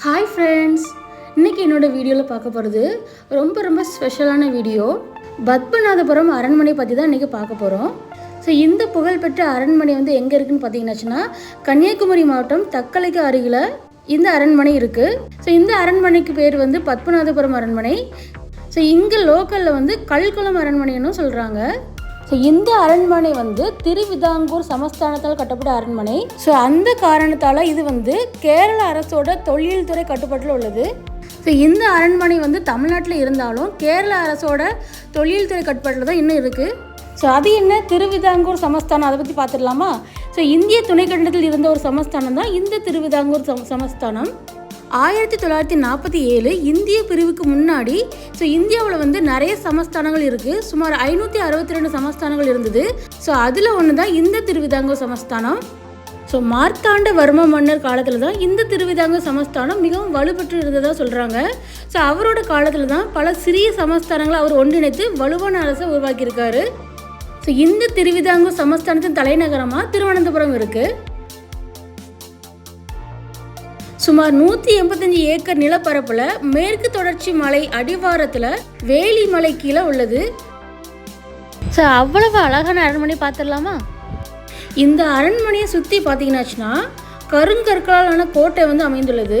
Hi friends இன்றைக்கி என்னோட வீடியோவில் பார்க்க போகிறது ரொம்ப ரொம்ப ஸ்பெஷலான வீடியோ. பத்மநாதபுரம் அரண்மனை பற்றி தான் இன்றைக்கி பார்க்க போகிறோம் ஸோ இந்த புகழ்பெற்ற அரண்மனை வந்து எங்கே இருக்குன்னு பார்த்தீங்கன்னாச்சுன்னா கன்னியாகுமரி மாவட்டம் தக்கலைக்கு அருகில் இந்த அரண்மனை இருக்குது ஸோ இந்த அரண்மனைக்கு பேர் வந்து பத்மநாதபுரம் அரண்மனை. ஸோ இங்கே லோக்கலில் வந்து கல்குளம் அரண்மனைன்னு சொல்கிறாங்க ஸோ இந்த அரண்மனை வந்து திருவிதாங்கூர் சமஸ்தானத்தால் கட்டப்பட்ட அரண்மனை. ஸோ அந்த காரணத்தால் இது வந்து கேரள அரசோட தொழில்துறை கட்டுப்பாட்டில் உள்ளது. ஸோ இந்த அரண்மனை வந்து தமிழ்நாட்டில் இருந்தாலும் கேரள அரசோட தொழில்துறை கட்டுப்பாட்டில் தான் இன்னும் இருக்குது ஸோ அது என்ன? திருவிதாங்கூர் சமஸ்தானம். அதை பற்றி பார்த்துடலாமா ஸோ இந்திய துணைக்கண்டத்தில் இருந்த ஒரு சமஸ்தானம் தான் இந்த திருவிதாங்கூர் சம சமஸ்தானம். ஆயிரத்தி தொள்ளாயிரத்தி நாற்பத்தி ஏழு இந்திய பிரிவுக்கு முன்னாடி ஸோ இந்தியாவில் வந்து நிறைய சமஸ்தானங்கள் இருக்குது சுமார் ஐநூற்றி அறுபத்தி ரெண்டு சமஸ்தானங்கள் இருந்தது. ஸோ அதில் ஒன்று தான் இந்த திருவிதாங்கூர் சமஸ்தானம். ஸோ மார்த்தாண்ட வர்ம மன்னர் காலத்தில் தான் இந்த திருவிதாங்க சமஸ்தானம் மிகவும் வலுப்பெற்று இருந்ததாக சொல்கிறாங்க ஸோ அவரோட காலத்தில் தான் பல சிறிய சமஸ்தானங்களை அவர் ஒன்றிணைத்து வலுவான அரசை உருவாக்கியிருக்காரு. ஸோ இந்த திருவிதாங்கூர் சமஸ்தானத்தின் தலைநகரமாக திருவனந்தபுரம் இருக்குது சுமார் நூற்றி எண்பத்தஞ்சு ஏக்கர் நிலப்பரப்பில் மேற்கு தொடர்ச்சி மலை அடிவாரத்தில் வேலி மலை கீழே உள்ளது. ஸோ அவ்வளவு அழகான அரண்மனை பார்த்துடலாமா? இந்த அரண்மனையை சுற்றி பார்த்தீங்கன்னாச்சுன்னா கருங்கற்களாலான கோட்டை வந்து அமைந்துள்ளது.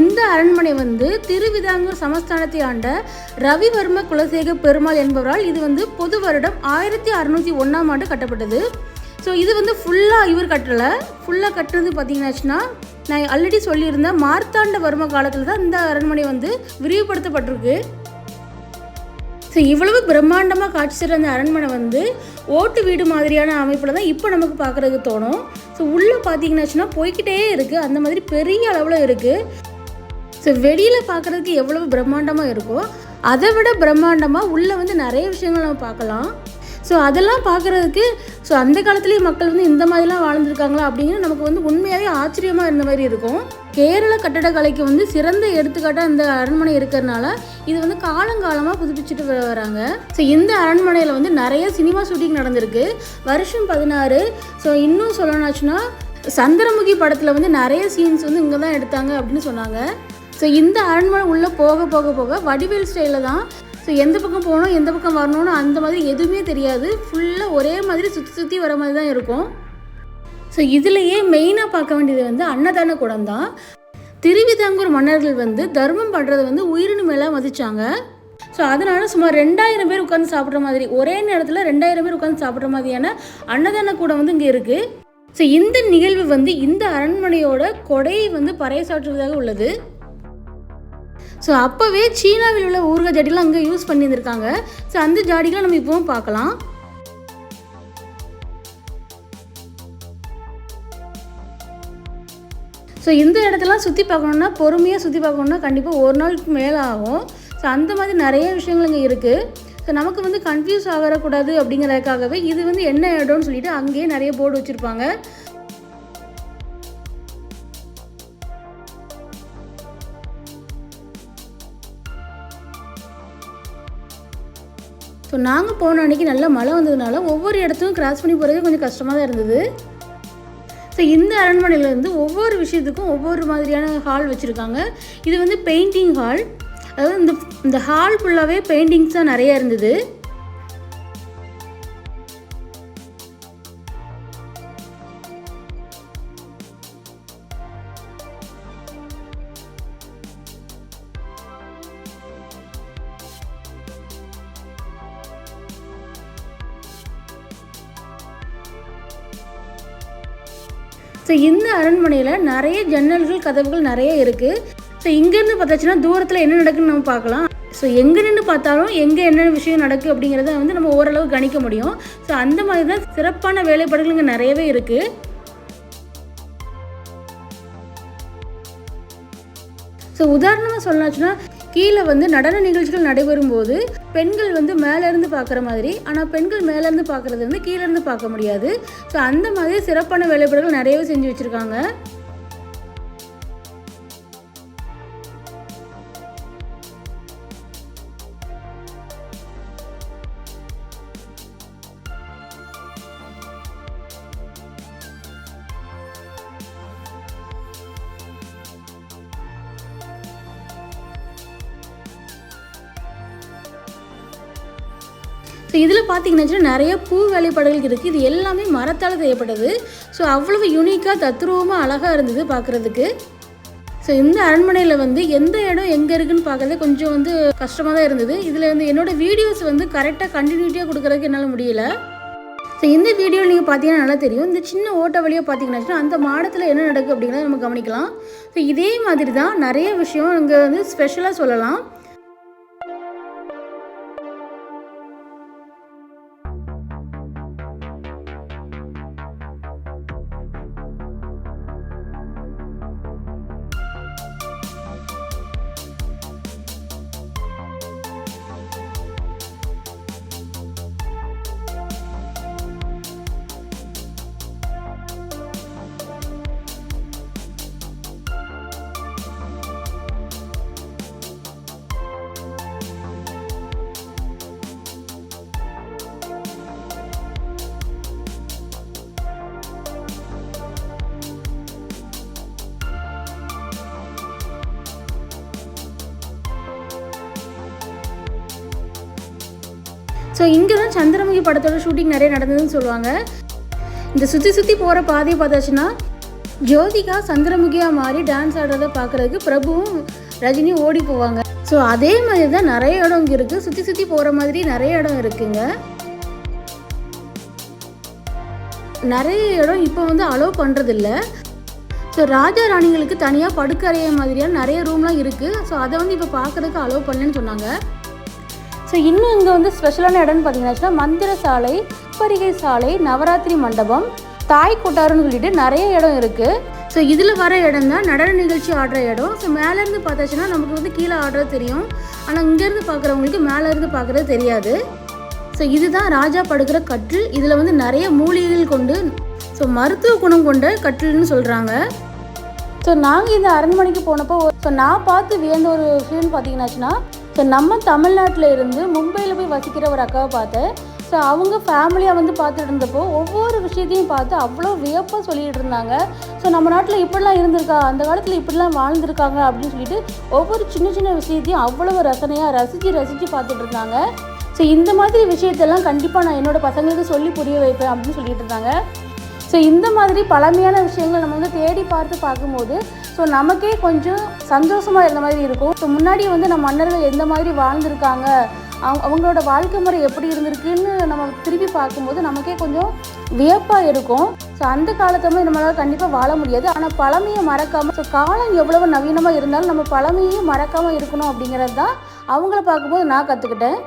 இந்த அரண்மனை வந்து திருவிதாங்கூர் சமஸ்தானத்தை ஆண்ட ரவிவர்ம குலசேக பெருமாள் என்பவரால் இது வந்து பொது வருடம் ஆயிரத்தி அறுநூற்றி ஒன்றாம் ஆண்டு கட்டப்பட்டது. ஸோ இது வந்து ஃபுல்லாக இவர் கட்டலை. ஃபுல்லாக கட்டுறது பார்த்தீங்கன்னாச்சுன்னா நான் ஆல்ரெடி சொல்லியிருந்தேன் மார்த்தாண்ட வர்ம காலத்தில் தான் இந்த அரண்மனை வந்து விரிவுபடுத்தப்பட்டிருக்கு. ஸோ இவ்வளவு பிரம்மாண்டமாக காட்சி தர அந்த அரண்மனை வந்து ஓட்டு வீடு மாதிரியான அமைப்பில் தான் இப்போ நமக்கு பார்க்குறதுக்கு தோணும். ஸோ உள்ளே பார்த்தீங்கன்னாச்சுன்னா போய்கிட்டே இருக்குது அந்த மாதிரி பெரிய அளவில் இருக்குது ஸோ வெளியில் பார்க்குறதுக்கு எவ்வளவு பிரம்மாண்டமாக இருக்கோ அதை விட பிரம்மாண்டமாக உள்ளே வந்து நிறைய விஷயங்கள் நம்ம பார்க்கலாம். ஸோ அதெல்லாம் பார்க்குறதுக்கு ஸோ அந்த காலத்துலேயே மக்கள் வந்து இந்த மாதிரிலாம் வாழ்ந்துருக்காங்களா அப்படிங்கிறது நமக்கு வந்து உண்மையாகவே ஆச்சரியமாக இருந்த மாதிரி இருக்கும். கேரள கட்டடக்கலைக்கு வந்து சிறந்த எடுத்துக்காட்டாக இந்த அரண்மனை இருக்கிறதுனால இது வந்து காலங்காலமாக புதுப்பிச்சுட்டு வராங்க. ஸோ இந்த அரண்மனையில் வந்து நிறைய சினிமா ஷூட்டிங் நடந்திருக்கு. வருஷம் பதினாறு. ஸோ இன்னும் சொல்லணும்னாச்சுன்னா சந்திரமுகி படத்தில் வந்து நிறைய சீன்ஸ் வந்து இங்கே தான் எடுத்தாங்க அப்படின்னு சொன்னாங்க. ஸோ இந்த அரண்மனை உள்ளே போக போக போக வடிவேல் ஸ்டைலில் தான் ஸோ எந்த பக்கம் போகணும் எந்த பக்கம் வரணும்னு அந்த மாதிரி எதுவுமே தெரியாது. ஃபுல்லாக ஒரே மாதிரி சுற்றி சுற்றி வர மாதிரி தான் இருக்கும். ஸோ இதுலேயே மெயினாக பார்க்க வேண்டியது வந்து அன்னதான குடம் தான். திருவிதாங்கூர் மன்னர்கள் வந்து தர்மம் பண்ணுறதை வந்து உயிரினு மேலே மதித்தாங்க ஸோ அதனால சுமார் ரெண்டாயிரம் பேர் உட்காந்து சாப்பிட்ற மாதிரி ஒரே நேரத்தில் ரெண்டாயிரம் பேர் உட்காந்து சாப்பிட்ற மாதிரியான அன்னதான கூடம் வந்து இங்கே இருக்குது ஸோ இந்த நிகழ்வு வந்து இந்த அரண்மனையோட கொடையை வந்து பறைசாற்றுவதாக உள்ளது. ஸோ அப்போவே சீனாவில் உள்ள ஊறுகாய் ஜாடிலாம் அங்கே யூஸ் பண்ணியிருந்திருக்காங்க. ஸோ அந்த ஜாடிகளை நம்ம இப்போவும் பார்க்கலாம். ஸோ இந்த இடத்தெல்லாம் சுற்றி பார்க்கணுன்னா பொறுமையாக சுற்றி பார்க்கணுன்னா கண்டிப்பாக ஒரு நாளுக்கு மேலே ஆகும். ஸோ அந்த மாதிரி நிறைய விஷயங்கள் இங்கே இருக்குது ஸோ நமக்கு வந்து கன்ஃபியூஸ் ஆகக்கூடாது அப்படிங்கிறதுக்காகவே இது வந்து என்ன இடம்னு சொல்லிட்டு அங்கேயே நிறைய போர்டு வச்சுருப்பாங்க. ஸோ நாங்கள் போன அன்றைக்கி நல்லா மழை வந்ததுனால ஒவ்வொரு இடத்துக்கும் கிராஸ் பண்ணி போகிறது கொஞ்சம் கஷ்டமாக தான் இருந்தது. ஸோ இந்த அரண்மனையிலேருந்து ஒவ்வொரு விஷயத்துக்கும் ஒவ்வொரு மாதிரியான ஹால் வச்சுருக்காங்க. இது வந்து பெயிண்டிங் ஹால் அதாவது இந்த இந்த ஹால் ஃபுல்லாகவே பெயிண்டிங்ஸ் தான் நிறைய இருந்தது. ஸோ இந்த அரண்மனையில் நிறைய ஜன்னல்கள் கதவுகள் நிறைய இருக்குது ஸோ இங்கேருந்து பார்த்தாச்சுன்னா தூரத்தில் என்ன நடக்குன்னு நம்ம பார்க்கலாம். ஸோ எங்கே நின்று பார்த்தாலும் எங்கே என்னென்ன விஷயம் நடக்குது அப்படிங்கிறத வந்து நம்ம ஓரளவு கணிக்க முடியும். ஸோ அந்த மாதிரி தான் சிறப்பான வேலைப்பாடுகள் இங்கே நிறையவே இருக்குது ஸோ உதாரணமாக சொல்லாச்சுன்னா கீழே வந்து நடன நிகழ்ச்சிகள் நடைபெறும் போது பெண்கள் வந்து மேலேருந்து பார்க்குற மாதிரி ஆனால் பெண்கள் மேலேருந்து பார்க்குறது வந்து கீழேருந்து பார்க்க முடியாது. ஸோ அந்த மாதிரி சிறப்பான வேலைப்பாடுகள் நிறையவே செஞ்சு வச்சுருக்காங்க. ஸோ இதில் பார்த்தீங்கன்னா நிறைய பூ வேலைப்பாடுகள் இருக்குது இது எல்லாமே மரத்தால் செய்யப்பட்டது. ஸோ அவ்வளவு யூனிக்காக தத்ரூபமாக அழகாக இருந்தது பார்க்குறதுக்கு ஸோ இந்த அரண்மனையில் வந்து எந்த இடம் எங்கே இருக்குன்னு பார்க்கறது கொஞ்சம் வந்து கஷ்டமாக தான் இருந்தது. இதில் வந்து என்னோடய வீடியோஸ் வந்து கரெக்டாக கண்டினியூட்டியாக கொடுக்குறதுக்கு என்னால் முடியல. ஸோ இந்த வீடியோவில் நீங்கள் பார்த்தீங்கன்னா நல்லா தெரியும். இந்த சின்ன ஓட்ட வழியாக பார்த்தீங்கன்னா அந்த மாடத்தில் என்ன நடக்குது அப்படிங்கிறத நம்ம கவனிக்கலாம். ஸோ இதே மாதிரி தான் நிறைய விஷயம் இங்கே வந்து ஸ்பெஷலாக சொல்லலாம். ஸோ இங்கே தான் சந்திரமுகி படத்தோட ஷூட்டிங் நிறைய நடந்ததுன்னு சொல்லுவாங்க. இந்த சுற்றி சுற்றி போகிற பாதையை பார்த்தாச்சுன்னா ஜோதிகா சந்திரமுகியாக மாறி டான்ஸ் ஆடுறத பார்க்குறதுக்கு பிரபுவும் ரஜினியும் ஓடி போவாங்க. ஸோ அதே மாதிரி தான் நிறைய இடம் இங்கே இருக்குது சுற்றி சுற்றி போகிற மாதிரி நிறைய இடம் இருக்குங்க. நிறைய இடம் இப்போ வந்து அலோவ் பண்ணுறதில்ல ஸோ ராஜா ராணிகளுக்கு தனியாக படுக்கறைய மாதிரியான நிறைய ரூம்லாம் இருக்குது ஸோ அதை வந்து இப்போ பார்க்குறதுக்கு அலோவ் பண்ணலன்னு சொன்னாங்க. ஸோ இன்னும் இங்கே வந்து ஸ்பெஷலான இடம்னு பார்த்தீங்கன்னா மந்திர சாலை பரிகை சாலை நவராத்திரி மண்டபம் தாய் கொட்டாருன்னு சொல்லிட்டு நிறைய இடம் இருக்குது ஸோ இதில் வர இடம் தான் நடன நிகழ்ச்சி ஆடுற இடம். ஸோ மேலேருந்து பார்த்தாச்சுன்னா நமக்கு வந்து கீழே ஆடுறது தெரியும். ஆனால் இங்கேருந்து பார்க்குறவங்களுக்கு மேலேருந்து பார்க்குறது தெரியாது. ஸோ இதுதான் ராஜா படுக்கிற கட்டில். இதில் வந்து நிறைய மூலிகைகள் கொண்டு ஸோ மருத்துவ குணம் கொண்ட கட்டில்னு சொல்கிறாங்க ஸோ நாங்கள் இந்த அரண்மனைக்கு போனப்போ ஸோ நான் பார்த்து வியந்த ஒரு விஷயம்னு பார்த்தீங்கன்னாச்சுன்னா ஸோ நம்ம தமிழ்நாட்டில் இருந்து மும்பையில் போய் வசிக்கிற ஒரு அக்காவை பார்த்தேன் ஸோ அவங்க ஃபேமிலியாக வந்து பார்த்துட்டு இருந்தப்போ ஒவ்வொரு விஷயத்தையும் பார்த்து அவ்வளோ வியப்பாக சொல்லிகிட்டு இருந்தாங்க. ஸோ நம்ம நாட்டில் இப்படிலாம் இருந்திருக்கா? அந்த காலத்தில் இப்படிலாம் வாழ்ந்திருக்காங்க அப்படின்னு சொல்லிட்டு ஒவ்வொரு சின்ன சின்ன விஷயத்தையும் அவ்வளோ ரசனையாக ரசித்து ரசித்து பார்த்துட்டு இருந்தாங்க. ஸோ இந்த மாதிரி விஷயத்தெல்லாம் கண்டிப்பாக நான் என்னோடய பசங்களுக்கு சொல்லி புரிய வைப்பேன் அப்படின்னு சொல்லிட்டு இருந்தாங்க. ஸோ இந்த மாதிரி பழமையான விஷயங்கள் நம்ம வந்து தேடி பார்த்து பார்க்கும்போது ஸோ நமக்கே கொஞ்சம் சந்தோஷமாக இருந்த மாதிரி இருக்கும். ஸோ முன்னாடி வந்து நம்ம மன்னர்கள் எந்த மாதிரி வாழ்ந்திருக்காங்க? அவங்க அவங்களோட வாழ்க்கை முறை எப்படி இருந்திருக்குன்னு நம்ம திருப்பி பார்க்கும்போது நமக்கே கொஞ்சம் வியப்பாக இருக்கும். ஸோ அந்த காலத்தை மாதிரி நம்மளால் கண்டிப்பாக வாழ முடியாது. ஆனால் பழமையை மறக்காமல் ஸோ காலம் எவ்வளவு நவீனமாக இருந்தாலும் நம்ம பழமையும் மறக்காமல் இருக்கணும் அப்படிங்கிறது தான் அவங்கள பார்க்கும்போது நான் கற்றுக்கிட்டேன்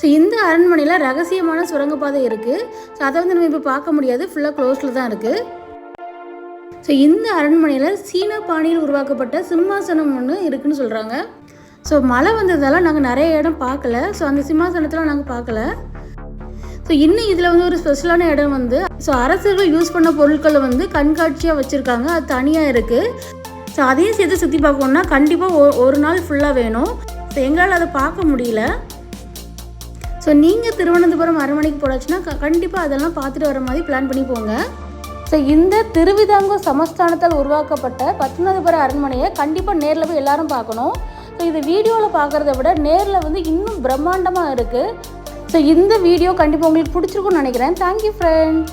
ஸோ இந்த அரண்மனையில் ரகசியமான சுரங்கப்பாதை இருக்குது ஸோ அதை வந்து நம்ம இப்போ பார்க்க முடியாது. ஃபுல்லாக க்ளோஸில் தான் இருக்குது ஸோ இந்த அரண்மனையில் சீன பாணியில் உருவாக்கப்பட்ட சிம்மாசனம் ஒன்று இருக்குன்னு சொல்கிறாங்க ஸோ மழை வந்ததால் நாங்கள் நிறைய இடம் பார்க்கல. ஸோ அந்த சிம்மாசனத்தில் நாங்கள் பார்க்கல. ஸோ இன்னும் இதில் வந்து ஒரு ஸ்பெஷலான இடம் வந்து ஸோ அரசர்கள் யூஸ் பண்ண பொருட்களை வந்து கண்காட்சியாக வச்சுருக்காங்க. அது தனியாக இருக்குது ஸோ அதையும் சேர்த்து சுற்றி பார்க்கணுன்னா கண்டிப்பாக ஒரு நாள் ஃபுல்லாக வேணும். ஸோ எங்களால் அதை பார்க்க முடியல. ஸோ நீங்கள் திருவனந்தபுரம் அரண்மனைக்கு போடாச்சுன்னா கண்டிப்பாக அதெல்லாம் பார்த்துட்டு வர மாதிரி பிளான் பண்ணி போங்க. ஸோ இந்த திருவிதாங்கூர் சமஸ்தானத்தால் உருவாக்கப்பட்ட பத்மநாபபுர அரண்மனையை கண்டிப்பாக நேரில் போய் எல்லாரும் பார்க்கணும். ஸோ இது வீடியோவில் பார்க்குறத விட நேரில் வந்து இன்னும் பிரம்மாண்டமாக இருக்குது ஸோ இந்த வீடியோ கண்டிப்பாக உங்களுக்கு பிடிச்சிருக்கும்னு நினைக்கிறேன். Thank you friends